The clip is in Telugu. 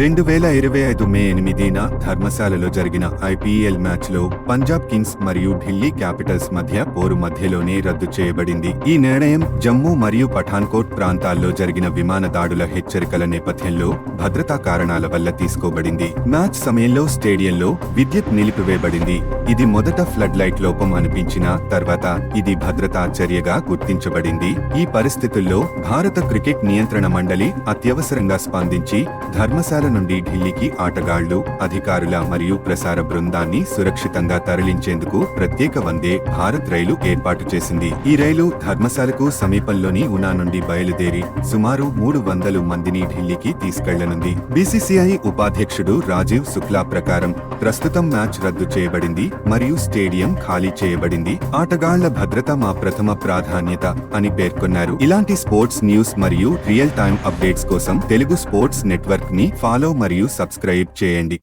రెండు వేల ఇరవై ఐదు మే ఎనిమిదిన ధర్మశాలలో జరిగిన ఐపీఎల్ మ్యాచ్లో పంజాబ్ కింగ్స్ మరియు ఢిల్లీ క్యాపిటల్స్ మధ్య పోరు మధ్యలోనే రద్దు చేయబడింది. ఈ నిర్ణయం జమ్మూ మరియు పఠాన్కోట్ ప్రాంతాల్లో జరిగిన విమాన దాడుల హెచ్చరికల నేపథ్యంలో భద్రతా కారణాల వల్ల తీసుకోబడింది. మ్యాచ్ సమయంలో స్టేడియంలో విద్యుత్ నిలిపివేయబడింది. ఇది మొదట ఫ్లడ్ లైట్ లోపం అనిపించిన తర్వాత ఇది భద్రతా చర్యగా గుర్తించబడింది. ఈ పరిస్థితుల్లో భారత క్రికెట్ నియంత్రణ మండలి అత్యవసరంగా స్పందించి ధర్మశాల నుండి ఢిల్లీకి ఆటగాళ్ళు అధికారుల మరియు ప్రసార బృందాన్ని సురక్షితంగా తరలించేందుకు ప్రత్యేక వందే భారత్ రైలు ఏర్పాటు చేసింది. ఈ రైలు ధర్మశాలకు సమీపంలోని ఉనా నుండి బయలుదేరి సుమారు మూడు వందలు మందిని ఢిల్లీకి తీసుకెళ్ళనుంది. బీసీసీఐ ఉపాధ్యక్షుడు రాజీవ్ శుక్లా ప్రకారం ప్రస్తుతం మ్యాచ్ రద్దు చేయబడింది మరియు స్టేడియం ఖాళీ చేయబడింది. ఆటగాళ్ళ భద్రత మా ప్రథమ ప్రాధాన్యత అని పేర్కొన్నారు. ఇలాంటి స్పోర్ట్స్ న్యూస్ మరియు రియల్ టైమ్ అప్డేట్స్ కోసం తెలుగు స్పోర్ట్స్ నెట్వర్క్ని ఫాలో మరియు సబ్స్క్రైబ్ చేయండి.